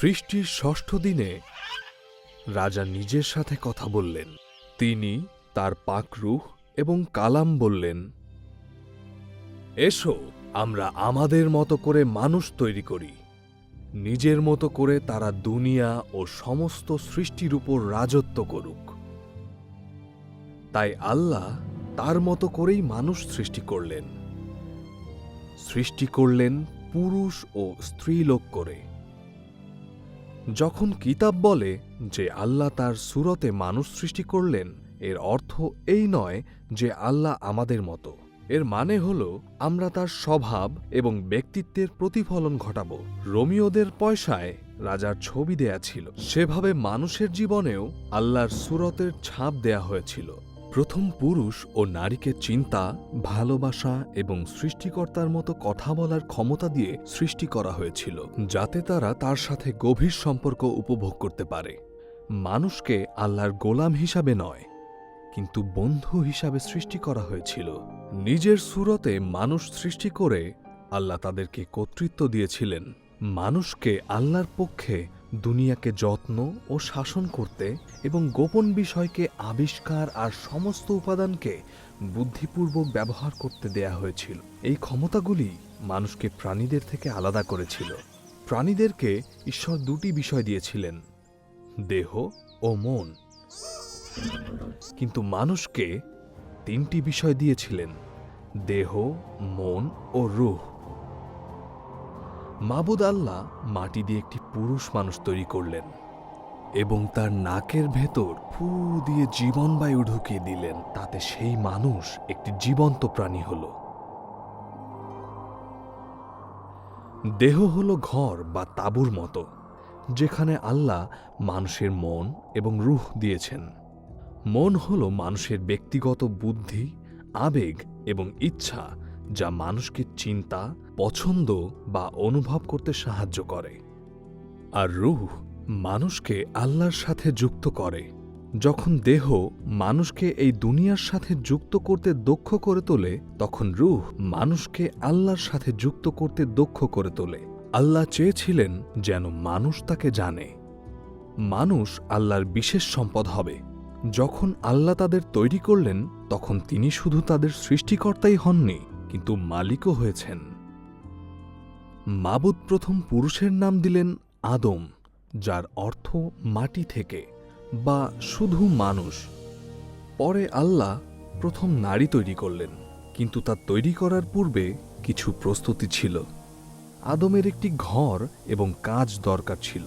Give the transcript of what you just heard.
সৃষ্টির ষষ্ঠ দিনে রাজা নিজের সাথে কথা বললেন। তিনি তার পাকরুহ এবং কালাম বললেন, এসো, আমরা আমাদের মতো করে মানুষ তৈরি করি। নিজের মতো করে তারা দুনিয়া ও সমস্ত সৃষ্টির উপর রাজত্ব করুক। তাই আল্লাহ তার মতো করেই মানুষ সৃষ্টি করলেন। সৃষ্টি করলেন পুরুষ ও স্ত্রীলোক করে। যখন কিতাব বলে যে আল্লাহ তার সুরতে মানুষ সৃষ্টি করলেন, এর অর্থ এই নয় যে আল্লাহ আমাদের মতো। এর মানে হল, আমরা তার স্বভাব এবং ব্যক্তিত্বের প্রতিফলন ঘটাব। রোমিওদের পয়সায় রাজার ছবি দেয়া ছিল। সেভাবে মানুষের জীবনেও আল্লাহর সুরতের ছাপ দেয়া হয়েছিল। প্রথম পুরুষ ও নারীকে চিন্তা, ভালোবাসা এবং সৃষ্টিকর্তার মতো কথা বলার ক্ষমতা দিয়ে সৃষ্টি করা হয়েছিল, যাতে তারা তার সাথে গভীর সম্পর্ক উপভোগ করতে পারে। মানুষকে আল্লাহর গোলাম হিসাবে নয়, কিন্তু বন্ধু হিসাবে সৃষ্টি করা হয়েছিল। নিজের সুরতে মানুষ সৃষ্টি করে আল্লাহ তাদেরকে কর্তৃত্ব দিয়েছিলেন। মানুষকে আল্লাহর পক্ষে দুনিয়াকে যত্ন ও শাসন করতে এবং গোপন বিষয়কে আবিষ্কার আর সমস্ত উপাদানকে বুদ্ধিপূর্বক ব্যবহার করতে দেয়া হয়েছিল। এই ক্ষমতাগুলি মানুষকে প্রাণীদের থেকে আলাদা করেছিল। প্রাণীদেরকে ঈশ্বর দুটি বিষয় দিয়েছিলেন, দেহ ও মন। কিন্তু মানুষকে তিনটি বিষয় দিয়েছিলেন, দেহ, মন ও রুহ। মাবুদ আল্লাহ মাটি দিয়ে একটি পুরুষ মানুষ তৈরি করলেন এবং তার নাকের ভেতর ফু দিয়ে জীবনবায়ু ঢুকিয়ে দিলেন। তাতে সেই মানুষ একটি জীবন্ত প্রাণী হল। দেহ হল ঘর বা তাঁবুর মতো, যেখানে আল্লাহ মানুষের মন এবং রুহ দিয়েছেন। মন হল মানুষের ব্যক্তিগত বুদ্ধি, আবেগ এবং ইচ্ছা, যা মানুষকে চিন্তা, পছন্দ বা অনুভব করতে সাহায্য করে। আর রুহ মানুষকে আল্লাহর সাথে যুক্ত করে। যখন দেহ মানুষকে এই দুনিয়ার সাথে যুক্ত করতে দক্ষ করে তোলে, তখন রুহ মানুষকে আল্লাহর সাথে যুক্ত করতে দক্ষ করে তোলে। আল্লাহ চেয়েছিলেন যেন মানুষ তাকে জানে। মানুষ আল্লাহর বিশেষ সম্পদ হবে। যখন আল্লাহ তাদের তৈরি করলেন, তখন তিনি শুধু তাদের সৃষ্টিকর্তাই হননি, কিন্তু মালিকও হয়েছেন। মাবুদ প্রথম পুরুষের নাম দিলেন আদম, যার অর্থ মাটি থেকে বা শুধু মানুষ। পরে আল্লাহ প্রথম নারী তৈরি করলেন, কিন্তু তা তৈরি করার পূর্বে কিছু প্রস্তুতি ছিল। আদমের একটি ঘর এবং কাজ দরকার ছিল।